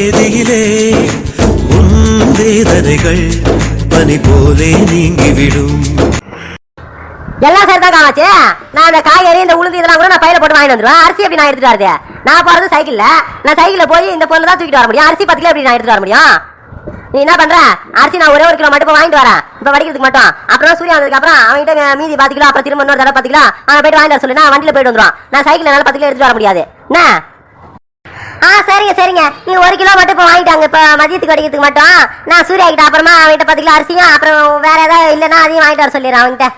வேதியிலே உன் வேதனைகள் பனி போலே நீங்கிவிடும். எல்லாம் சரிதான் காமாச்சு நான் இந்த காய்கறி இந்த உளுந்து இதெல்லாம் கூட நான் பையில போட்டு வாங்கிட்டு வந்துருவேன். அரிசி எப்படி நான் எடுத்துட்டு வரது? நான் போறது சைக்கிள்ல. நான் சைக்கிள்ல போய் இந்த பொருள் தான் தூக்கிட்டு வர முடியும். அரிசி பத்து கிலோ எப்படி நான் எடுத்துட்டு வர முடியும்? நீ என்ன பண்ற? அரிசி நான் ஒரே ஒரு கிலோ மட்டும் வாங்கிட்டு வரேன். இப்ப வடிக்கிறதுக்கு மட்டும். அப்புறம் சூரிய வந்ததுக்கு அப்புறம் அவன்கிட்ட மீதி பத்து கிலோ அப்புறம் திரும்ப இன்னொரு தடவை பத்து கிலோ அவன் போயிட்டு வாங்கிட்டு வர சொல்லு. நான் வண்டியில போயிட்டு வந்துடும் நான் சைக்கிள் என்னால பத்து கிலோ எடுத்துட்டு வர முடியாது. என்ன? ஆ சரிங்க சரிங்க. நீ ஒரு கிலோ மட்டும் இப்போ வாங்கிட்டாங்க இப்போ மதியத்துக்கு வடிக்கிறதுக்கு மட்டும். நான் சூர்யா கிட்ட அப்புறமா அவன்கிட்ட பத்து கிலோ அரிசியும் அப்புறம் வேற ஏதாவது இல்லைன்னா அதையும் வாங்கிட்டு வர சொல்லிடுறேன் அவன்கிட்ட.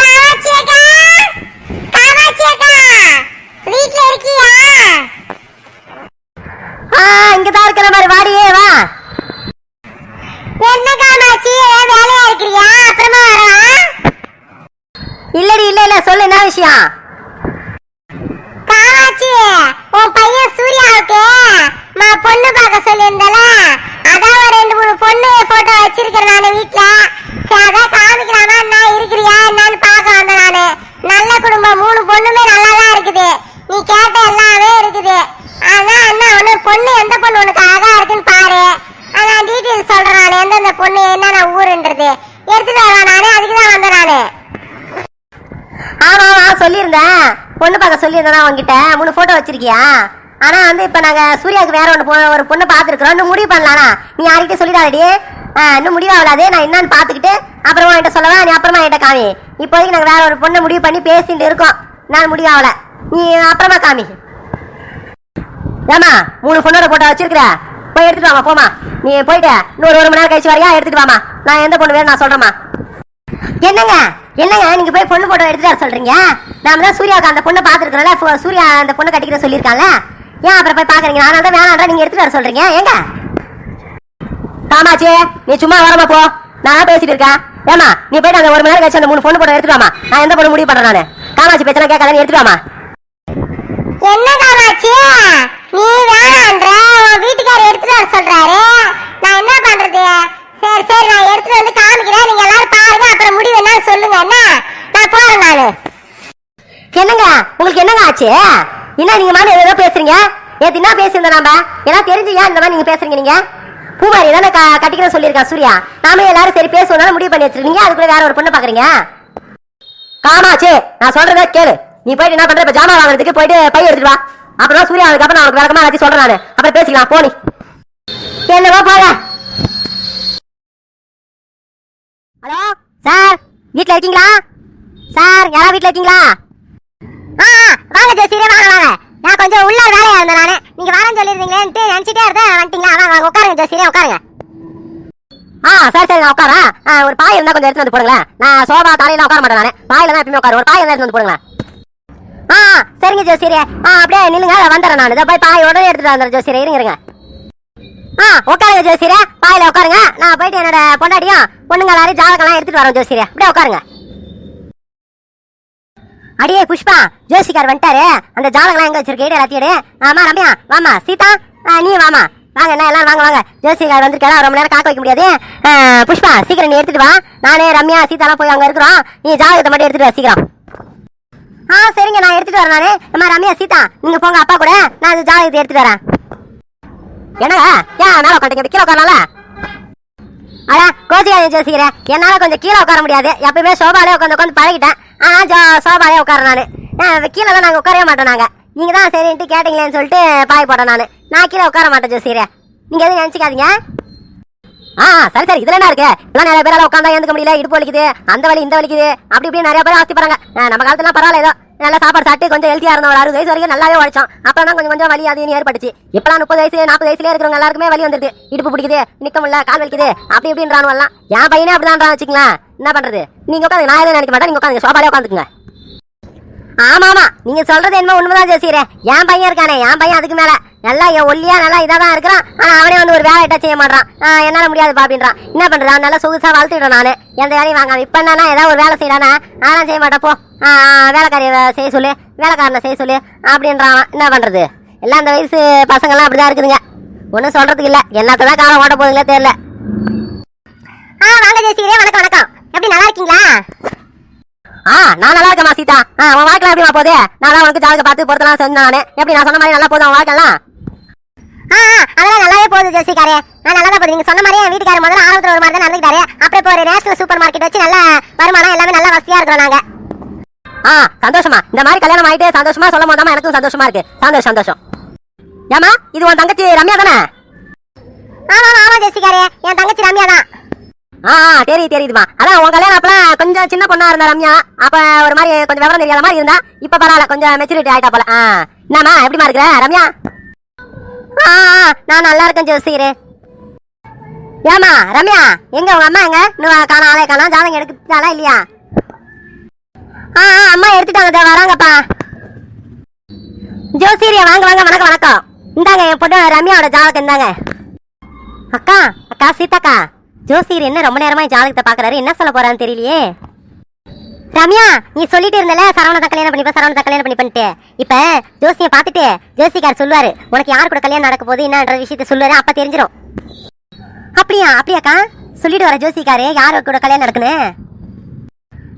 காமாட்சி அக்கா காமாட்சி அக்கா வீட்ல இருக்கியா? ஆ இங்க தான் இருக்கிற மாதிரி. வாடியே வா. என்ன காமாட்சி? ஏன் வேலையா இருக்கிறியா? அப்புறமா வரலாம் இல்லடி இல்ல இல்ல. சொல்லு என்ன விஷயம்? மச்சி உன் பையன் சூர்யாவுக்கு நான் பொண்ணு பார்க்க சொல்லியிருந்தல. அதான் ஒரு ரெண்டு மூணு பொண்ணு போட்டோ வச்சிருக்கிறேன் நான் வீட்ல. அதான் காமிக்கலாமா? என்ன இருக்கிறியா என்னன்னு பார்க்க வந்தேன் நானு நல்ல குடும்பம் மூணு பொண்ணுமே நல்லா தான் இருக்குது நீ கேட்ட எல்லாமே இருக்குது அதான் என்ன ஒண்ணு பொண்ணு எந்த பொண்ணு உனக்கு அழகா இருக்குன்னு பாரு அதான் டீட்டெயில் சொல்றேன் நான் எந்தெந்த பொண்ணு என்னென்ன ஊருன்றது எடுத்துட்டு வரலாம் நானு அதுக்கு தான் வந்தேன் நானு ஆமா ஆமா சொல்லியிருந்தேன் பொண்ணு பார்க்க சொல்லியிருந்தேன் உங்ககிட்ட மூணு போட்டோ வச்சிருக்கியா? ஆனா வந்து இப்ப நாங்க சூர்யாவுக்கு வேற ஒன்று ஒரு பொண்ணு பார்த்துருக்குறோம். இன்னும் முடிவு பண்ணலாம்னா நீ யார்கிட்ட சொல்லிடாதடி. இன்னும் முடிவாகலாது நான் என்னன்னு பார்த்துக்கிட்டு அப்புறமா என்கிட்ட சொல்லவா? நீ அப்புறமா என்கிட்ட காமி. இப்போதைக்கு நாங்கள் வேற ஒரு பொண்ணை முடிவு பண்ணி பேசிட்டு இருக்கோம். நான் முடிவாகல நீ அப்புறமா காமி. ஏமா மூணு பொண்ணோட போட்டோ வச்சிருக்கிற? போய் எடுத்துட்டு வாமா போமா நீ போயிட்டு இன்னொரு ஒரு மணி நேரம் கழிச்சு வரையா? எடுத்துட்டு வாமா நான் எந்த பொண்ணு வேணும் நான் சொல்றேம்மா. என்னங்க? என்னங்க? நீங்க போய் பொண்ணு போட்டோ எடுத்துட்டு வர சொல்றீங்க? நாம தான் சூர்யாவுக்கு அந்த பொண்ணை பாத்துருக்கோம்ல சூர்யா அந்த பொண்ணு கட்டிக்கிற சொல்லியிருக்கான்ல. ஏன் அப்புறம் போய் பாக்குறீங்க நான் தான் வேணான்றா நீங்க எடுத்துட்டு வர சொல்றீங்க. ஏங்க? காமாச்சி நீ சும்மா வரமா போ. நான் பேசிட்டு இருக்கேன். ஏமா நீ போயிட்டு அந்த ஒரு மணி நேரம் கழிச்சு அந்த மூணு பொண்ணு போட்டோ எடுத்துட்டு வாமா நான் எந்த பொண்ணு முடிவு பண்றேன் நான்? தாமாச்சி பேச்செல்லாம் கேட்காத நீ எடுத்துட்டு வாமா என்ன காமாட்சி? நீ வேணான்ற உன் வீட்டுக்காரர் எடுத்துட்டு வர சொல்றாரு நான் என்ன பண்றது சரி சரி நான் எடுத்துட்டு வந்து காமிக்கிறேன் நீங்க எல்லாரும் பாருங்க அப்புறம் முடிவு என்ன சொல்லுங்க என்ன நான் போறேன் நானு என்னங்க உங்களுக்கு என்னங்க ஆச்சு. என்ன நீங்க மாதிரி ஏதோ பேசுறீங்க? நேத்து என்ன பேசியிருந்தோம் நாம? எல்லாம் தெரிஞ்சு ஏன் இந்த மாதிரி நீங்க பேசுறீங்க நீங்க? பூமாரி தானே க- கட்டிக்கிறேன் சொல்லியிருக்கான் சூர்யா. நாம எல்லாரும் சரி பேசுவோம் முடிவு பண்ணி வச்சிருக்கீங்க அதுக்குள்ள வேற ஒரு பொண்ணு பாக்குறீங்க? காமாச்சே நான் சொல்றத கேளு. நீ போயிட்டு என்ன பண்ற? இப்ப ஜாமான் வாங்குறதுக்கு போயிட்டு பை எடுத்துட்டு வா. அப்புறம் சூர்யா அதுக்கப்புறம் நான் உனக்கு விளக்கமா எல்லாத்தையும் சொல்றேன் நான். அப்புறம் பேசிக்கலாம். போனி என்னவோ போக ஹலோ சார் வீட்டுல இருக்கீங்களா? சார் யாரா வீட்டுல இருக்கீங்களா? ஆ வாங்க ஜெசிரே வாங்க வாங்க. நான் கொஞ்சம் உள்ள வேலையா இருந்தேன் நானு. நீங்க வரேன்னு சொல்லிருந்தீங்களேன்ட்டு நினைச்சிட்டே இருந்தேன். வந்துட்டீங்களா? வாங்க வாங்க உட்காருங்க ஜெசிரே உட்காருங்க. ஆ சரி சரி நான் உட்காரேன் ஆ, ஒரு பாய் இருந்தா கொஞ்சம் எடுத்து வந்து போடுங்களேன். நான் சோபா தலையில உட்கார மாட்டேன் நானு. பாயில தான் எப்பயுமே உட்காரு ஒரு பாய் இருந்தா எடுத்து வந்து போடுங்களேன். ஆ சரிங்க ஜோசியரே ஆ அப்படியே நில்லுங்க வந்துடுறேன் நான். இதை போய் பாய் உடனே எடுத்துட்டு வந்துடுறேன் ஜோசியரே இருங்க இருங்க. ஆ உட்காருங்க ஜோசியரே பாயில உட்காருங்க. நான் போயிட்டு என்னோட பொண்டாட்டியும் பொண்ணுங்க எல்லாரும் ஜாதகம்லாம் எடுத்துட்டு வரேன் ஜோசியரே அப்படியே உட்காருங்க. அடியே புஷ்பா ஜோசிக்கார் வந்துட்டாரு. அந்த ஜாதகம்லாம் எங்க வச்சிருக்க? எடு எல்லாத்தையும் ஆமா ரம்யா வாமா சீதா ஆ, நீ வாமா வாங்க என்ன எல்லாம் வாங்க வாங்க. ஜோசிகார் வந்திருக்காரு ரொம்ப நேரம் காக்க வைக்க முடியாது. புஷ்பா சீக்கிரம் நீ எடுத்துட்டு வா. நானே ரம்யா சீதாலாம் போய் அங்க இருக்கிறோம். நீ ஜாதகத்தை மட்டும் எடுத்துட்டு வா சீக்கிரம். ஆ சரிங்க நான் எடுத்துட்டு வரேன் நானு. நம்ம ரம்யா சீதா நீங்க போங்க அப்பா கூட. நான் அந்த ஜாதகத்தை எடுத்துட்டு வரேன். என்னங்க ஏன் மேல உட்காந்துங்க கீழே உட்காரலாம்ல? அடா கோச்சிக்காத ஜோசிக்கிறேன் என்னால கொஞ்சம் கீழே உட்கார முடியாது. எப்பவுமே சோபாலே உட்காந்து உட்காந்து பழகிட்டேன். ஆனா ஜோ சோபாலே உட்கார நான். கீழே தான் நாங்கள் உட்காரவே மாட்டோம் நாங்கள் நீங்கள் தான் சரின்ட்டு கேட்டீங்களேன்னு சொல்லிட்டு பாய் போட்டேன் நான். நான் கீழே உட்கார மாட்டேன் ஜோசிக்கிறேன் நீங்கள் எதுவும் நினச்சிக்காதீங்க. ஆ சரி சரி இதுல என்ன இருக்கு? இதெல்லாம் நிறைய பேரால உட்காந்தா எழுந்துக்க முடியல இடுப்பு வலிக்குது அந்த வலி இந்த வலிக்குது. அப்படி இப்படி நிறைய பேர் ஆஸ்தி போறாங்க நம்ம காலத்துல பரவாயில்ல ஏதோ. நல்லா சாப்பாடு சாப்பிட்டு கொஞ்சம் ஹெல்த்தியா இருந்தோம் ஒரு அறுபது வயசு வரைக்கும் நல்லாவே உழைச்சோம் அப்புறம் தான் கொஞ்சம் கொஞ்சம் வலி அது இதுன்னு ஏற்பட்டுச்சு. இப்பலாம் முப்பது வயசு நாற்பது வயசுல இருக்கிறவங்க எல்லாருக்குமே வலி வந்துருக்கு இடுப்பு பிடிக்குது நிக்க முடியல கால் வலிக்குது அப்படி இப்படின்றானு எல்லாம். என் பையனே அப்படிதான் வச்சுக்கலாம் என்ன பண்றது? நீங்க உட்காந்து நான் எதுவும் நினைக்க மாட்டேன். நீங்க உட்காந்து சோபாலே உட்காந்துக்குங்க. ஆமா ஆமா நீங்க சொல்றது என்ன உண்மைதான் ஜோசியரே. என் பையன் இருக்கானே என் பையன் அதுக்கு மேல. நல்லா என் ஒல்லியா நல்லா இதா தான் இருக்கிறான். ஆனா அவனே வந்து ஒரு வேலை எட்டா செய்ய மாட்டான் ஆ, என்னால முடியாதுப்பா அப்படின்றான். என்ன பண்றான் நல்லா சொகுசா வளர்த்துட்டேன் நானு. எந்த வேலையும் வாங்காம இப்ப என்னன்னா ஏதாவது ஒரு வேலை செய்யறானா? அதெல்லாம் செய்ய மாட்டேன் போ. வேலைக்காரிய செய்ய சொல்லு வேலைக்காரனை செய்ய சொல்லு அப்படின்றான். என்ன பண்ணுறது எல்லாம் அந்த வயசு பசங்கெல்லாம் அப்படிதான் இருக்குதுங்க. ஒன்றும் சொல்கிறதுக்கு இல்லை. என்னத்தை தான் காலம் ஓட்ட போகுதுங்களே தெரியல. ஆ வாங்க ஜெயசீரே வணக்கம் வணக்கம். எப்படி நல்லா இருக்கீங்களா? ஆ நான் நல்லா இருக்கேன் சீதா. ஆ உன் வாழ்க்கை எப்படிமா போகுது? நான் உனக்கு ஜாதகம் பார்த்து பொறுத்தலாம் சொன்னானே எப்படி நான் சொன்ன மாதிரி நல்லா போதும் உன் வாழ்க்கைலாம்? ஆ ஆ, அதெல்லாம் நல்லாவே போகுது ஜோசிக்காரே ஆ நல்லா தான் போகுது. நீங்கள் சொன்ன மாதிரியே என் வீட்டுக்காரர் முதல்ல ஆரம்பத்தில் ஒரு மாதிரி தான் நடந்துக்கிட்டாரு. அப்புறம் இப்போ ஒரு நேஷனல் சூப்பர் மார்க்கெட் வச்சு நல்ல வருமானம் எல்லாமே நல்லா வசதியாக இருக்கிறோம் நாங்கள் ஆ சந்தோஷமா. இந்த மாதிரி கல்யாணம் ஆயிட்டு சந்தோஷமா சொல்லும் போதாமா எனக்கும் சந்தோஷமா இருக்கு. சந்தோஷம் சந்தோஷம். ஏமா இது உன் தங்கச்சி ரம்யா தானே? ஆமா ஆமா ஜோசிக்காரே என் தங்கச்சி ரம்யா தான். ஆ தெரியுது தெரியுதுமா அதான் உன் கல்யாணம் அப்பலாம் கொஞ்சம் சின்ன பொண்ணா இருந்தா ரம்யா. அப்ப ஒரு மாதிரி கொஞ்சம் விவரம் தெரியாத மாதிரி இருந்தா இப்ப பரவாயில்ல கொஞ்சம் மெச்சூரிட்டி ஆயிட்டா போல. ஆ. என்னம்மா எப்படிமா இருக்கிற ரம்யா? ஆ நான் நல்லா இருக்கேன் ஜோசியரே ஏமா ரம்யா எங்க உங்க அம்மா எங்க? இன்னும் காணா ஆளே காணா ஜாதகம் எடுத்துட்டாளா இல்லையா? அம்மா எடுத்துட்டாங்க வராங்கப்பா. ஜோசியரியா வாங்க வாங்க வணக்கம் வணக்கம். இந்தாங்க என் பொண்ணு ரம்யாவோட ஜாதகம் இந்தாங்க. அக்கா அக்கா சீதாக்கா ஜோசியர் என்ன ரொம்ப நேரமா ஜாதகத்தை பாக்குறாரு என்ன சொல்ல போறான்னு தெரியலையே. ரம்யா நீ சொல்லிட்டு இருந்தல சரவணத்தை கல்யாணம் பண்ணிப்ப சரவணத்தை கல்யாணம் பண்ணி பண்ணிட்டு இப்ப ஜோசியை பார்த்துட்டு ஜோசிக்கார் சொல்லுவாரு உனக்கு யார் கூட கல்யாணம் நடக்க போகுது என்னன்ற விஷயத்த சொல்லுவாரு அப்ப தெரிஞ்சிடும் அப்படியா அப்படியாக்கா? சொல்லிட்டு வர ஜோசிக்காரு யார் கூட கல்யாணம் நடக்குன்னு?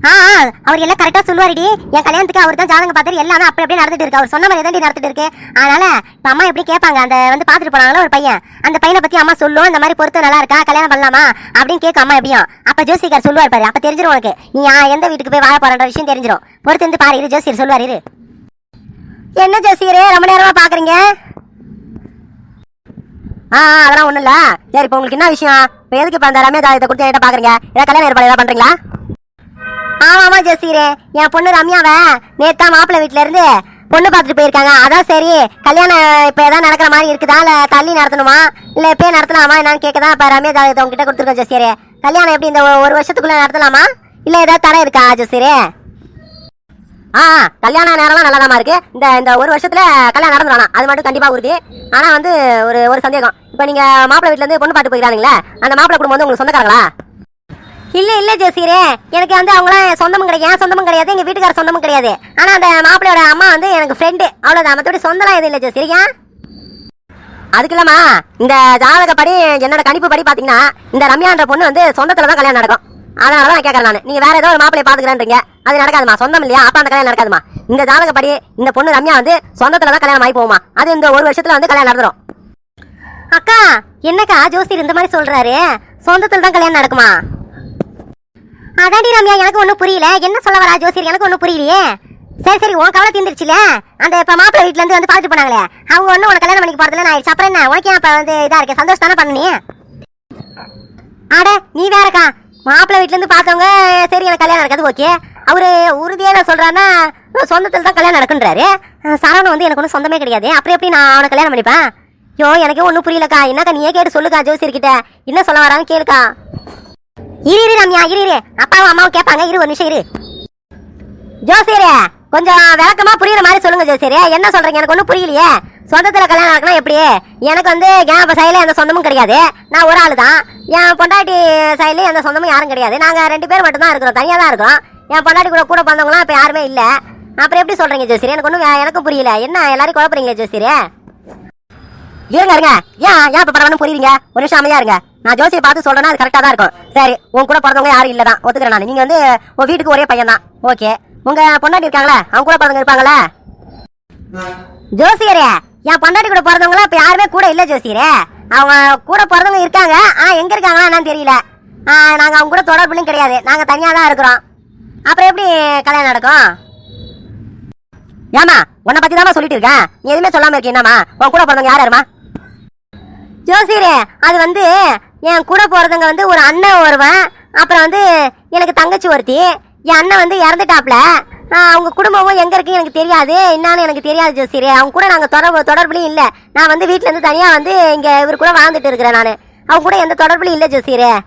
ஆ ஆ, அவர் எல்லாம் கரெக்டா சொல்லுவாருடி. என் கல்யாணத்துக்கு அவர் தான் ஜாதகம் பார்த்தாரு எல்லாமே அப்படி அப்படியே நடந்துட்டு இருக்கு. அவர் சொன்ன மாதிரி தான் நடந்துட்டு இருக்கு. அதனால இப்ப அம்மா எப்படி கேட்பாங்க? அந்த வந்து பார்த்துட்டு போனாங்களா ஒரு பையன் அந்த பையனை பத்தி அம்மா சொல்லும் இந்த மாதிரி பொருத்தம் நல்லா இருக்கா? கல்யாணம் பண்ணலாமா? அப்படின்னு கேட்கும் அம்மா எப்படியும். அப்ப ஜோசிகார் சொல்லுவார் பாரு அப்ப தெரிஞ்சிரும் உனக்கு. நீ எந்த வீட்டுக்கு போய் வாழ போறன்ற விஷயம் தெரிஞ்சிரும். பொறுத்து இருந்து பாரு இரு ஜோசியர் சொல்லுவார் இரு. என்ன ஜோசியரே ரொம்ப நேரமா பாக்குறீங்க? ஆ ஆ, அதெல்லாம் ஒண்ணும் இல்ல. சரி இப்போ உங்களுக்கு என்ன விஷயம்? இப்போ எதுக்கு இப்போ அந்த ரம்யா ஜாதகத்தை கொடுத்து என்கிட்ட பாக்குறீங்க? ஏதாவது கல்யாணம் ஏற்பாடு ஏதாவது பண்றீங்களா? ஆமா ஆமா என் பொண்ணு ரம்யாவை நேத்தா மாப்பிள்ளை வீட்டுல இருந்து பொண்ணு பார்த்துட்டு போயிருக்காங்க. அதான் சரி கல்யாணம் இப்ப ஏதாவது நடக்கிற மாதிரி இருக்குதா? இல்ல தள்ளி நடத்தணுமா? இல்ல இப்பயே நடத்தலாமா? என்னன்னு கேட்கதான் இப்ப ரம்யா ஜாதகத்தை உங்ககிட்ட கொடுத்துருக்கோம் ஜோசியரே கல்யாணம் எப்படி இந்த ஒரு வருஷத்துக்குள்ள நடத்தலாமா? இல்ல ஏதாவது தடை இருக்கா ஜெசீரே ஆ கல்யாண நேரம்லாம் நல்லாதாம்மா இருக்கு. இந்த இந்த ஒரு வருஷத்துல கல்யாணம் நடந்துடலாம் அது மட்டும் கண்டிப்பா உறுதி ஆனா வந்து ஒரு ஒரு சந்தேகம். இப்போ நீங்க மாப்பிள்ளை வீட்டிலேருந்து இருந்து பொண்ணு பாட்டு போயிருக்காங்களே அந்த மாப்பிள்ளை குடும்பம் வந்து உங்களுக்கு சொந்தக்காரங்களா? இல்ல இல்ல ஜோசியரே எனக்கு வந்து அவங்களாம் சொந்தமும் கிடையாது. என் சொந்தமும் கிடையாது. எங்க வீட்டுக்கார சொந்தமும் கிடையாது. ஆனா அந்த மாப்பிள்ளையோட அம்மா வந்து எனக்கு ஃப்ரெண்டு அவ்வளவுதான். மத்தபடி சொந்தம்லாம் எதுவும் இல்ல ஜோசியரே ஏன்? அதுக்கு இல்லாம இந்த ஜாதகப்படி என்னோட கணிப்பு படி பாத்தீங்கன்னா இந்த ரம்யான்ற பொண்ணு வந்து சொந்தத்துல தான் கல்யாணம் நடக்கும். அதனால தான் கேட்கறேன் நான். நீங்க வேற ஏதோ ஒரு மாப்பிளைய பாத்துக்கிறேன்றீங்க. அது நடக்காதுமா. சொந்தம் இல்லையா? அப்ப அந்த கல்யாணம் நடக்காதுமா? இந்த ஜாதகப்படி இந்த பொண்ணு ரம்யா வந்து சொந்தத்துல தான் கல்யாணம் ஆகி போகுமா அது இந்த ஒரு வருஷத்துல வந்து கல்யாணம் நடந்துரும். அக்கா என்னக்கா ஜோசியர் இந்த மாதிரி சொல்றாரு? சொந்தத்துல தான் கல்யாணம் நடக்குமா? அதாண்டி ரம்யா எனக்கு ஒன்றும் புரியல. என்ன சொல்ல வரா ஜோசியர்? எனக்கு ஒன்றும் புரியலையே. சரி சரி உன் கவலை தீர்ந்துருச்சுல? அந்த இப்போ மாப்பிள்ளை வீட்ல இருந்து வந்து பார்த்துட்டு போனாங்களே. அவங்க ஒன்றும் உனக்கு கல்யாணம் பண்ணிக்க போகிறதுல நான் ஆயிடுச்சு. அப்புறம் என்ன? உனக்கு ஏன் வந்து இதாக இருக்கேன் சந்தோஷம் தானே பண்ணி அட நீ வேறக்கா மாப்பிள்ளை வீட்ல இருந்து பார்த்தவங்க சரி எனக்கு கல்யாணம் நடக்காது ஓகே. அவரு உறுதியாக நான் சொல்கிறான்னா சொந்தத்தில் தான் கல்யாணம் நடக்குன்றாரு. சரவணன் வந்து எனக்கு ஒன்றும் சொந்தமே கிடையாது. அப்புறம் எப்படி நான் அவனை கல்யாணம் பண்ணிப்பேன்? ஐயோ எனக்கே ஒன்றும் புரியலக்கா. என்னக்கா நீயே கேட்டு சொல்லுக்கா ஜோசியர்கிட்ட. என்ன சொல்ல வரான்னு கேளுக்கா. இரு இரு ரம்யா இரு இரு. அப்பாவும் அம்மாவும் கேட்பாங்க. இரு ஒரு நிமிஷம் இரு. ஜோசியரே கொஞ்சம் விளக்கமா புரியுற மாதிரி சொல்லுங்க ஜோசியரே. என்ன சொல்றீங்க? எனக்கு ஒன்றும் புரியலையே. சொந்தத்துல கல்யாணம் நடக்கணும் எப்படி? எனக்கு வந்து என் சைடுல எந்த சொந்தமும் கிடையாது. நான் ஒரு ஆளு தான் என் பொண்டாட்டி சைடில் எந்த சொந்தமும் யாரும் கிடையாது. நாங்க ரெண்டு பேர் மட்டும் தான் இருக்கிறோம். தனியா தான் இருக்கிறோம். என் பொண்டாட்டி கூட கூட பிறந்தவங்களாம் இப்ப யாருமே இல்ல. அப்புறம் எப்படி சொல்றீங்க ஜோசியரே? எனக்கு ஒன்றும் எனக்கும் புரியல. என்ன எல்லாரும் குழப்பறீங்களே ஜோசியரே? இருங்க இருங்க. ஏன் ஏன் இப்ப பரவாயில்ல புரியுறீங்க? ஒரு நிமிஷம் அமைதியாக இருங்க. நான் ஜோசியை பார்த்து சொல்றேன்னா அது கரெக்டா தான் இருக்கும். சரி உன் கூட பிறந்தவங்க யாரும் இல்ல தான் ஒத்துக்கிறேன் நான். நீங்க வந்து உன் வீட்டுக்கு ஒரே பையன் தான் ஓகே. உங்க பொண்டாட்டி இருக்காங்களே அவங்க கூட பிறந்தவங்க இருப்பாங்களே? ஜோசியரே என் பொண்டாட்டி கூட பிறந்தவங்களாம் இப்ப யாருமே கூட இல்ல ஜோசியரே. அவங்க கூட பிறந்தவங்க இருக்காங்க. ஆனா எங்க இருக்காங்களா என்னன்னு தெரியல. ஆ, நாங்க அவங்க கூட தொடர்புலையும் கிடையாது. நாங்க தனியா தான் இருக்கிறோம். அப்புறம் எப்படி கல்யாணம் நடக்கும்? ஏமா உன்னை பத்தி தான் சொல்லிட்டு இருக்கேன். நீ எதுவுமே சொல்லாம இருக்கீங்கம்மா உன் கூட பிறந்தவங்க யார் யாருமா ஜோசியரே அது வந்து என் கூட போகிறதுங்க வந்து ஒரு அண்ணன் வருவன் அப்புறம் வந்து எனக்கு தங்கச்சி ஒருத்தி. என் அண்ணன் வந்து இறந்துட்டாப்ல. அவங்க குடும்பமும் எங்கே இருக்குது எனக்கு தெரியாது. என்னன்னு எனக்கு தெரியாது ஜோசியர். அவங்க கூட நாங்கள் தொடர்பு தொடர்புலையும் இல்லை. நான் வந்து வீட்டிலேருந்து தனியாக வந்து இங்கே இவர் கூட வாழ்ந்துட்டு இருக்கிறேன் நான். அவங்க கூட எந்த தொடர்புலையும் இல்லை ஜோசியர்.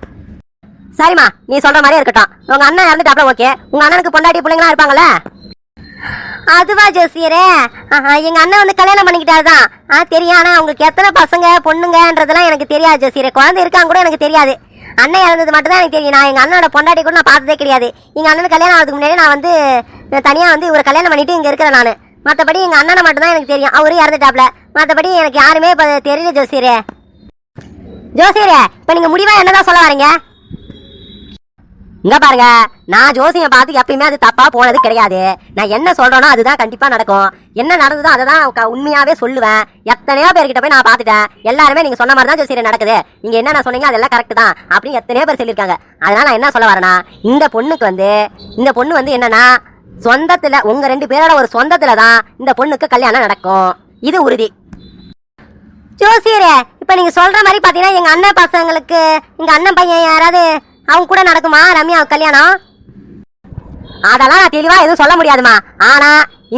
சரிம்மா நீ சொல்கிற மாதிரியே இருக்கட்டும். உங்கள் அண்ணன் இறந்துட்டாப்ல ஓகே. உங்கள் அண்ணனுக்கு பொண்டாட்டி பிள்ளைங்களாம் இருப்பாங்கல்ல? அதுவா ஜோசியரே. எங்க அண்ணன் வந்து கல்யாணம் பண்ணிக்கிட்டாதான். ஆ தெரியும். ஆனா அவங்களுக்கு எத்தனை பசங்க பொண்ணுங்கன்றதெல்லாம் எனக்கு தெரியாது ஜோசியரே. குழந்தை இருக்காங்க கூட எனக்கு தெரியாது. அண்ணன் இறந்தது மட்டும் தான் எனக்கு தெரியும். நான் எங்க அண்ணனோட பொண்டாட்டி கூட நான் பார்த்ததே கிடையாது. எங்க அண்ணனுக்கு கல்யாணம் ஆகிறதுக்கு முன்னாடி நான் வந்து தனியா வந்து இவரை கல்யாணம் பண்ணிட்டு இங்க இருக்கிறேன் நான். மத்தபடி எங்க அண்ணனை மட்டும் தான் எனக்கு தெரியும். அவரும் இறந்துட்டாப்ல. மத்தபடி எனக்கு யாருமே இப்ப தெரியல ஜோசியரே. ஜோசியரே இப்ப நீங்க முடிவா என்னதான் சொல்ல வரீங்க? இங்க பாருங்க நான் ஜோசியம் பார்த்து எப்பயுமே அது தப்பா போனது கிடையாது. நான் என்ன சொல்றேனோ அதுதான் கண்டிப்பா நடக்கும். என்ன நடந்ததோ அதை தான் உண்மையாவே சொல்லுவேன். எத்தனையோ பேர்கிட்ட போய் நான் பார்த்துட்டேன். எல்லாருமே நீங்க சொன்ன மாதிரி தான் ஜோசியம் நடக்குது. நீங்க என்ன சொன்னீங்க அதெல்லாம் கரெக்ட் தான் அப்படின்னு எத்தனையோ பேர் சொல்லியிருக்காங்க. அதனால நான் என்ன சொல்ல வரேன்னா இந்த பொண்ணுக்கு வந்து இந்த பொண்ணு வந்து என்னன்னா சொந்தத்துல உங்க ரெண்டு பேரோட ஒரு சொந்தத்துல தான் இந்த பொண்ணுக்கு கல்யாணம் நடக்கும். இது உறுதி. ஜோசியரே இப்ப நீங்க சொல்ற மாதிரி பாத்தீங்கன்னா எங்க அண்ணன் பசங்களுக்கு எங்க அண்ணன் பையன் யாராவது அவங்க கூட நடக்குமா? ரம்யா கல்யாணம்? அதெல்லாம் நான் தெளிவா எதுவும் சொல்ல முடியாதுமா ஆனா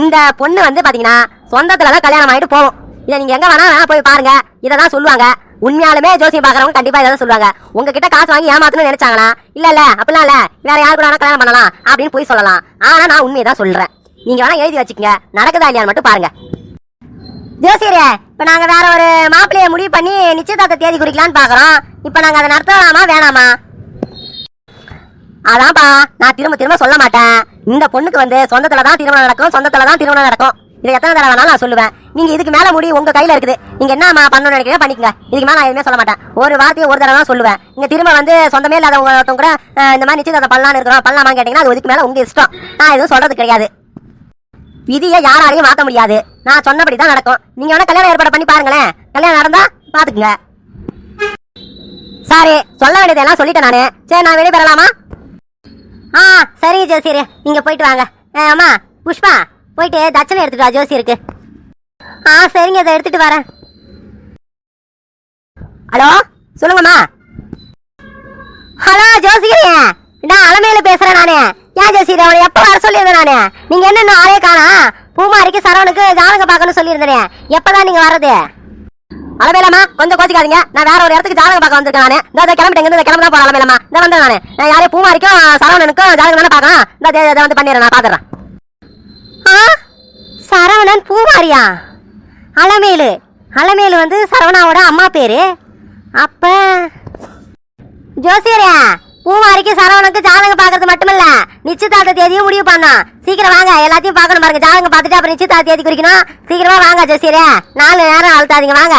இந்த பொண்ணு வந்து பாத்தீங்கன்னா சொந்தத்துல தான் கல்யாணம் ஆயிட்டு போகும். இதை நீங்க எங்க வேணா வேணா போய் பாருங்க. இதை தான் சொல்லுவாங்க. உண்மையாலுமே ஜோசியம் பாக்குறவங்க கண்டிப்பா இதை தான் சொல்லுவாங்க. உங்ககிட்ட காசு வாங்கி ஏமாத்தணும்னு நினைச்சாங்களா இல்ல இல்ல அப்படிலாம் இல்ல. வேற யாரு கூட வேணா கல்யாணம் பண்ணலாம் அப்படின்னு போய் சொல்லலாம். ஆனா நான் உண்மையை தான் சொல்றேன். நீங்க வேணா எழுதி வச்சுக்கங்க. நடக்குதா இல்லையான்னு மட்டும் பாருங்க. ஜோசியரே இப்ப நாங்க வேற ஒரு மாப்பிள்ளைய முடிவு பண்ணி நிச்சயதார்த்த தேதி குறிக்கலாம்னு பாக்குறோம். இப்ப நாங்க அதை நடத்தலாமா வேணாமா? அதான்ப்பா நான் திரும்ப திரும்ப சொல்ல மாட்டேன். இந்த பொண்ணுக்கு வந்து சொந்தத்துல தான் திருமணம் நடக்கும் சொந்தத்துல தான் திருமணம் நடக்கும். இதை எத்தனை தடவை வேணாலும் நான் சொல்லுவேன். நீங்க இதுக்கு மேல முடி உங்க கையில இருக்குது. நீங்க என்ன பண்ணணும் நினைக்கிறீங்க பண்ணிக்கங்க. இதுக்கு மேல நான் எதுவுமே சொல்ல மாட்டேன். ஒரு வார்த்தையை ஒரு தடவை தான் சொல்லுவேன். நீங்க திரும்ப வந்து சொந்தமே இல்லாதவங்க ஒருத்தவங்க கூட இந்த மாதிரி நிச்சயதார்த்தம் பண்ணலாம்னு இருக்கிறோம். பண்ணலாமான்னு கேட்டீங்கன்னா அது இதுக்கு மேல உங்க இஷ்டம். நான் எதுவும் சொல்றது கிடையாது. விதியை யாராலையும் மாத்த முடியாது. நான் சொன்னபடி தான் நடக்கும். நீங்க வேணா கல்யாணம் ஏற்பாடு பண்ணி பாருங்களேன். கல்யாணம் நடந்தா பாத்துக்குங்க. சாரி சொல்ல வேண்டியதெல்லாம் சொல்லிட்டேன் நானு. சரி நான் வெளியே பெறலாமா ஆ சரிங்க ஜோசியர். நீங்க போயிட்டு வாங்க. ஆமா அம்மா புஷ்பா போயிட்டு தட்சணை எடுத்துட்டு வா ஜோசியருக்கு. ஆ சரிங்க இதை எடுத்துட்டு வரேன். ஹலோ சொல்லுங்கம்மா. ஹலோ ஜோசியரே. நான் அலமையில பேசுறேன் நானே. ஏன் ஜோசியர் அவளை எப்ப வர சொல்லியிருந்தேன் நானே? நீங்க என்ன இன்னும் ஆளே காணா? பூமாரிக்கு சரவணுக்கு ஜானக பார்க்கணும்னு சொல்லியிருந்தேன். எப்பதான் நீங்க வர்றது? அலமேலம்மா கொஞ்சம் கோச்சிக்காதீங்க. நான் வேற ஒரு இடத்துக்கு ஜாதகம் பார்க்க வந்திருக்கேன் நானு. இந்த கிளம்பிட்டேங்க இந்த கிளம்பி தான் போறேன் அலமேலம்மா இந்த வந்தேன் நானு. நான் யாரையும் பூமாரிக்கும் சரவணனுக்கும் ஜாதகம் தானே பார்க்கலாம். இந்த இதை- வந்து பண்ணிடுறேன் நான் பாத்துறேன். ஆ? சரவணன் பூமாரியா? அலமேலு. அலமேலு வந்து சரவணாவோட அம்மா பேரு. அப்ப ஜோசியரே பூமாரிக்கு சரவணுக்கு ஜாதகம் பார்க்கறது மட்டுமில்ல. நிச்சயதார்த்த தேதியும் முடிவு பண்ணோம். சீக்கிரம் வாங்க. எல்லாத்தையும் பார்க்கணும் பாருங்க. ஜாதகம் பார்த்துட்டு அப்புறம் நிச்சயதார்த்த தேதி குறிக்கணும். சீக்கிரமா வாங்க ஜோசியரே. நாலு நேரம் அழுத்தாதீங்க. வாங்க.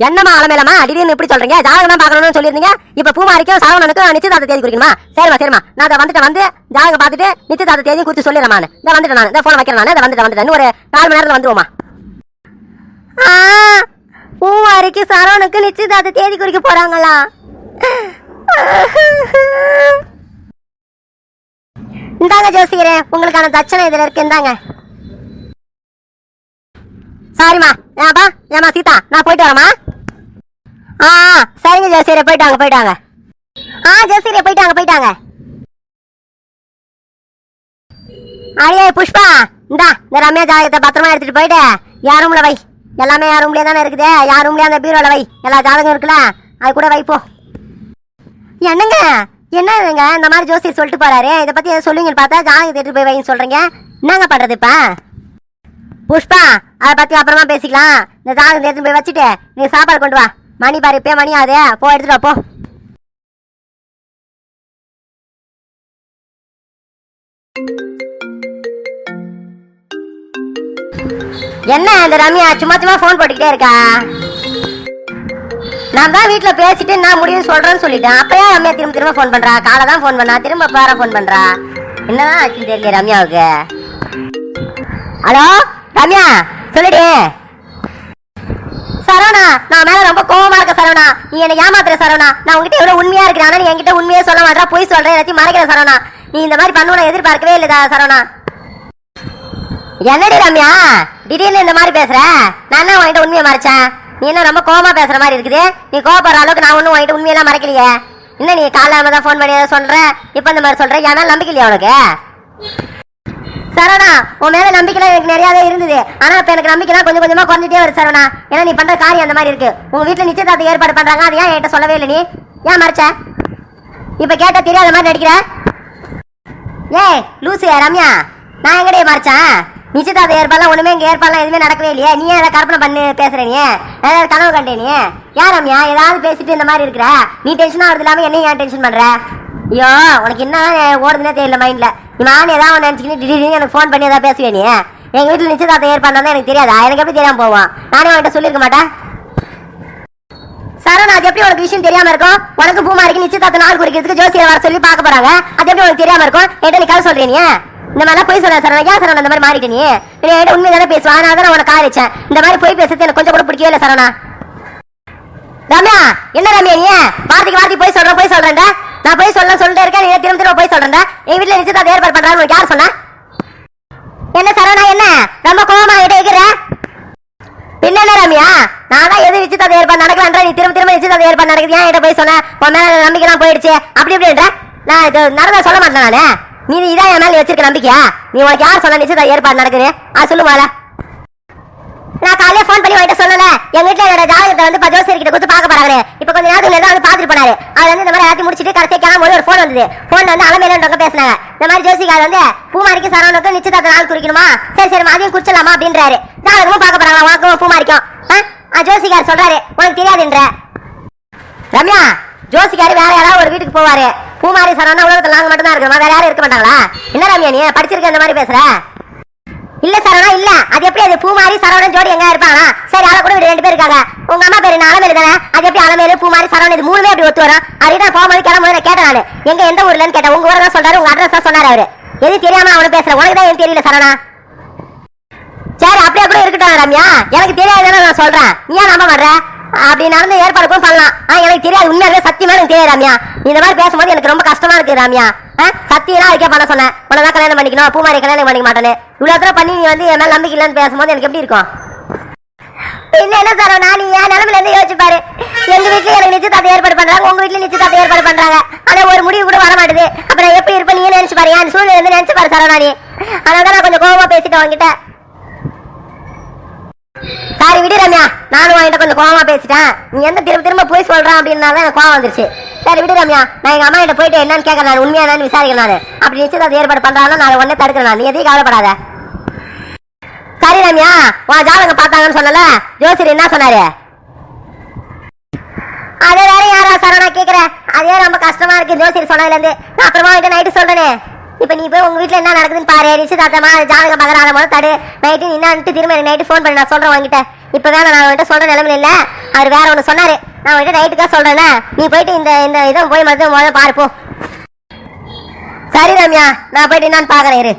என்னம்மா அலமேலம்மா திடீர்னு இப்படி சொல்றீங்க? ஜாதகம் தான் பார்க்கணும்னு சொல்லியிருந்தீங்க? இப்ப பூமாரிக்கும் சரவணனுக்கும் நிச்சயதார்த்த தேதி குறிக்கணுமா? சரிமா சரிமா நான் அதை வந்துட்டு வந்து ஜாதகம் பார்த்துட்டு நிச்சயதார்த்த தேதி குறித்து சொல்லிடுறேன் நான். இதை வந்துட்டு நான். இந்த போன வைக்கிறேன் நான். இதை வந்துட்டு வந்துட்டேன். ஒரு நாலு மணி நேரத்தில் வந்துருவோமா ஆ பூவாரிக்கு சரவணுக்கு நிச்சயதார்த்த தேதி குறிக்க போறாங்களா? இந்தாங்க ஜோசியரே உங்களுக்கான தட்சணை இதுல இருக்கு. இந்தாங்க. சரிம்மா. ஏப்பா ஏமா சீதா? நான் போயிட்டு வரேம்மா. ஆ ஆ, சரிங்க ஜோசியரே போயிட்டாங்க போயிட்டாங்க. ஆ ஜோசியரே போயிட்டாங்க போயிட்டாங்க. அடியே புஷ்பா இந்தா இந்த ரம்யா ஜாதகத்தை பத்திரமா எடுத்துட்டு போயிட்டு யார் ரூம்ல வை. எல்லாமே யார் ரூம்லயே தானே இருக்குது. யார் ரூம்லயே அந்த பீரோல வை. எல்லா ஜாதகம் இருக்குல்ல? அது கூட வைப்போ என்னங்க? என்னங்க இந்த மாதிரி ஜோசியர் சொல்லிட்டு போறாரு. இதை பத்தி எதாவது சொல்லுவீங்கன்னு பார்த்தா ஜாதகத்தை எடுத்துட்டு போய் வைன்னு சொல்றீங்க. என்னங்க பண்றது இப்போ? புஷ்பா அதை பத்தி அப்புறமா பேசிக்கலாம். இந்த ஜாதகம் எடுத்து போய் வச்சுட்டு நீ சாப்பாடு கொண்டு வா. மணி பாரு இப்பயே மணி ஆகுது. போ எடுத்துட்டு போ. என்ன இந்த ரம்யா சும்மா சும்மா ஃபோன் போட்டுக்கிட்டே இருக்கா? நான் தான் வீட்ல பேசிட்டு நான் முடிவு சொல்றேன்னு சொல்லிட்டேன். அப்பயே ரம்யா திரும்ப திரும்ப ஃபோன் பண்றா. காலை தான் ஃபோன் பண்ணா திரும்ப பேர ஃபோன் பண்றா. என்னதான் ஆச்சுன்னு தெரியல ரம்யாவுக்கு. ஹலோ? ரம்யா சொல்லுடி. சரவணா நான் மேல ரொம்ப கோவமா இருக்க சரவணா. நீ என்ன ஏமாத்துற சரவணா. நான் உங்ககிட்ட எவ்வளவு உண்மையா இருக்கிறேன். ஆனா நீ என்கிட்ட உண்மையே சொல்ல மாட்டா போய் சொல்றேன். எல்லாத்தையும் மறைக்கிற சரவணா. நீ இந்த மாதிரி பண்ணுவன எதிர்பார்க்கவே இல்லதா சரவணா. என்னடி ரம்யா? திடீர்னு இந்த மாதிரி பேசுற? நான் என்ன உன்கிட்ட உண்மையை மறைச்சேன்? நீ என்ன ரொம்ப கோவமா பேசுற மாதிரி இருக்குது? நீ கோவப்படுற அளவுக்கு நான் ஒன்றும் உன்கிட்ட உண்மையெல்லாம் மறைக்கலையே. என்ன நீ காலாம தான் ஃபோன் பண்ணி சொல்ற? இப்போ இந்த மாதிரி சொல்ற? ஏன்னா நம்பிக்கை இல்லையா உனக்கு? சரவணா உன் மேல நம்பிக்கைலாம் எனக்கு நிறையாவே இருந்தது. ஆனா இப்ப எனக்கு நம்பிக்கைலாம் கொஞ்சம் கொஞ்சமா குறைஞ்சிட்டே வருது சரவணா. ஏன்னா நீ பண்ற காரியம் அந்த மாதிரி இருக்கு. உங்க வீட்டுல நிச்சயதார்த்தம் ஏற்பாடு பண்றாங்க அது ஏன் என்கிட்ட சொல்லவே இல்லை நீ? ஏன் மறைச்ச? இப்ப கேட்ட தெரியாத மாதிரி நடிக்கிற? ஏய் லூசு ரம்யா நான் எங்கடைய மறைச்சேன் நிச்சயதார்த்த ஏற்பாடுலாம் ஒண்ணுமே இங்க ஏற்பாடுலாம் எதுவுமே நடக்கவே இல்லையே. நீ ஏதாவது கற்பனை பண்ணு பேசுற நீ? ஏதாவது கனவு கண்டே நீ? ஏன் ரம்யா? ஏதாவது பேசிட்டு இந்த மாதிரி இருக்கிற? நீ டென்ஷனா வருது இல்லாம என்ன ஏன் டென்ஷன் பண்ற? ஐயோ உனக்கு என்ன ஓடுதுன்னே தெரியல மைண்ட்ல நான் ஏதாவது ஒன்று நினச்சிக்கிட்டு திடீர்னு எனக்கு ஃபோன் பண்ணி ஏதாவது பேசுவேன் நீ? எங்க வீட்டில் நிச்சயதார்த்தம் ஏற்பாடு எனக்கு தெரியாதா? எனக்கு எப்படி தெரியாம போவோம்? நானே உன்கிட்ட சொல்லியிருக்க மாட்டேன். சரண அது எப்படி உனக்கு விஷயம் தெரியாம இருக்கும்? உனக்கு பூமா இருக்கு நிச்சயதார்த்த நாள் குறிக்கிறதுக்கு ஜோசியர் வர சொல்லி பார்க்க போறாங்க. அது எப்படி உனக்கு தெரியாம இருக்கும்? என்கிட்ட நீ கதை சொல்றீ நீ? இந்த மாதிரிலாம் போய் சொல்ல சரவணா. ஏன் சரவணா இந்த மாதிரி மாறிட்டு நீ? என்கிட்ட உண்மை தானே பேசுவா? அதனால தான் நான் உனக்கு காரிச்சேன் இந்த மாதிரி போய் பேசுறது எனக்கு கொஞ்சம் கூட பிடிக்கவே இல்லை சரணா ரம்யா என்ன ரம்யா நீ? வார்த்தைக்கு வார்த்தை போய் சொல்றேன் போய் சொல்றேன்டா. நான் போய் சொல்ல சொல்லிட்டே இருக்கேன் நீ திரும்ப திரும்ப போய் சொல்றேன் என் வீட்டுல நிச்சயதார்த்தம் ஏற்பாடு பண்றாங்க உனக்கு யார் சொன்ன? என்ன சரவணா என்ன? ரொம்ப கோவமா கிட்ட இருக்கிற? பின்ன ரம்யா நான் தான் எது நிச்சயதார்த்த ஏற்பாடு நடக்கலான்ற நீ திரும்ப திரும்ப நிச்சயதார்த்த ஏற்பாடு நடக்குது. ஏன் கிட்ட போய் சொன்ன? உன் மேல நம்பிக்கைலாம் போயிடுச்சு. அப்படி இப்படின்ற? நான் இது நடந்தா சொல்ல மாட்டேன் நானு. நீ இதான் என் மேல வச்சிருக்க நம்பிக்கையா? நீ உனக்கு யார் சொன்ன நிச்சயதார்த்த ஏற்பாடு நடக்குது? அது சொல்லு நான் காலையில ஃபோன் பண்ணி வாங்கிட்ட சொல்லல எங்க வீட்டுல என்னோட ஜாதகத்தை வந்து பத்து ஜோசியர் கிட்ட கொடுத்து பார்க்க போறாரு இப்ப கொஞ்ச நேரத்துக்கு தான் வந்து பாத்துட்டு போனாரு. அவர் வந்து இந்த மாதிரி எல்லாத்தையும் முடிச்சிட்டு கடைசியா கிளம்பும் ஒரு ஃபோன் வந்தது. ஃபோன் வந்து அலமேலன்றவங்க பேசினாங்க. இந்த மாதிரி ஜோசிக்கார் வந்து பூமாரிக்கு சரவணுக்கு நிச்சயதார்த்த நாள் குறிக்கணுமா? சரி சரி அதையும் குறிச்சிடலாமா அப்படின்றாரு. ஜாதகமும் பார்க்க போறாங்க உனக்கும் பூமாரிக்கும்? ஆ? ஆ, ஜோசிகார் சொல்றாரு. உனக்கு தெரியாதுன்ற. ரம்யா ஜோசிக்காரு வேற யாராவது ஒரு வீட்டுக்கு போவாரு. பூமாரி சரவணா உலகத்துல நாங்க மட்டும் தான் இருக்கிறோமா? வேற யாரும் இருக்க மாட்டாங்களா? என்ன ரம்யா நீ? படிச்சிருக்க இந்த மாதிரி பேசுற? இல்ல சரவணா இல்ல. அது எப்படி அது பூமாரி சரவணன் ஜோடி எங்க இருப்பாங்களா சரி அதை கூட ரெண்டு பேர் இருக்காங்க. உங்க அம்மா பேரு என்ன அலமேலு தானே? அது எப்படி அலமேலு பூமாரி சரவணன் இது மூணுமே அப்படி ஒத்து வரும்? அதுதான் நான் போகும்போது கிளம்பும்போது நான் கேட்டேன் நானு. எங்க எந்த ஊர்லன்னு கேட்டேன். உங்க ஊரை தான் சொல்றாரு உங்க அட்ரஸ் தான் சொன்னாரு அவரு. எது தெரியாம அவனு பேசுறேன் உனக்கு தான் எதுவும் தெரியல சரவணா. சரி அப்படியே கூட இருக்கட்டும் ரம்யா. எனக்கு தெரியாதுன்னு நான் சொல்றேன். நீ ஏன் நம்ப மாட்ற? அப்படி நடந்து ஏற்பாடுக்கும் பண்ணலாம். ஆனா எனக்கு தெரியாது. உண்மையாவே சத்தியமா எனக்கு தெரியாது ரம்யா. இந்த மாதிரி பேசும்போது எனக்கு ரொம்ப கஷ்டமா இருக்கு ரம்யா. ஆ, வைக்க பண்ண சொன்னேன். உன்னை தான் கல்யாணம் பண்ணிக்கணும். பூமாரி கல்யாணம் பண்ணிக்க மாட்டேன்னு. இவ்வளோ தூரம் பண்ணி நீ வந்து என் மேலே நம்பிக்கை இல்லைன்னு பேசும்போது எனக்கு எப்படி இருக்கும்? இல்ல என்ன சார் நான் என் நிலமையில இருந்து யோசிச்சு பாரு. எங்க வீட்டுல எனக்கு நிச்சயதார்த்தம் ஏற்பாடு பண்றாங்க. உங்க வீட்ல நிச்சயதார்த்தம் ஏற்பாடு பண்றாங்க. ஆனா ஒரு முடிவு கூட வர மாட்டுது அப்புறம் எப்படி இருப்பேன்? நீ நினைச்சு பாரு? என் சூழ்நிலை வந்து நினைச்சு பாரு சார் நானு அதனால நான் கொஞ்சம் கோவமா பேசிட்டேன் உங்ககிட்ட சாரி விடு ரம்யா. நானும் உன்கிட்ட கொஞ்சம் கோவமா பேசிட்டேன். நீ எந்த திரும்ப திரும்ப போய் சொல்றான் அப்படின்னால எனக்கு கோவம் வந்துருச்சு. சரி விடு ரம்யா. நான் எங்க அம்மா கிட்ட போயிட்டு என்னன்னு கேட்கறேன் நான். உண்மையா என்னன்னு விசாரிக்கிறேன் நான். அப்படி நிச்சயதார்த்தம் ஏற்பாடு பண்றாலும் நான் உடனே தடுக்கிறேன் நான். நீ எதையும் கவலைப்படாத. சரி ரம்யா. உன் ஜாதகம் பார்த்தாங்கன்னு சொன்னல? ஜோசியர் என்ன சொன்னாரு? அதே வேற யாரா சரவணா கேக்குறேன் அதே ரொம்ப கஷ்டமா இருக்கு ஜோசியர் சொன்னதுல இருந்து நான் அப்புறமா வந்துட்டு நைட்டு சொல்றேனே. இப்ப நீ போய் உங்க வீட்டில் என்ன நடக்குதுன்னு பாரு. நிச்சயதார்த்தமா ஜாதகம் பார்க்கற அதை முதல்ல தடு. நைட்டு நீ திரும்ப நைட்டு ஃபோன் பண்ணி. நான் சொல்றேன் உங்ககிட்ட இப்ப வேணாம் நான் உன்கிட்ட சொல்ற நிலைமையில இல்ல. அவர் வேற ஒண்ணு சொன்னாரு. நான் உங்ககிட்ட நைட்டுக்காக சொல்கிறேன்னா நீ போயிட்டு இந்த இந்த இதை போய் மட்டும் முதல்ல பாருப்போம் சரி ரம்யா நான் போயிட்டு என்னன்னு பார்க்குறேன் இரு.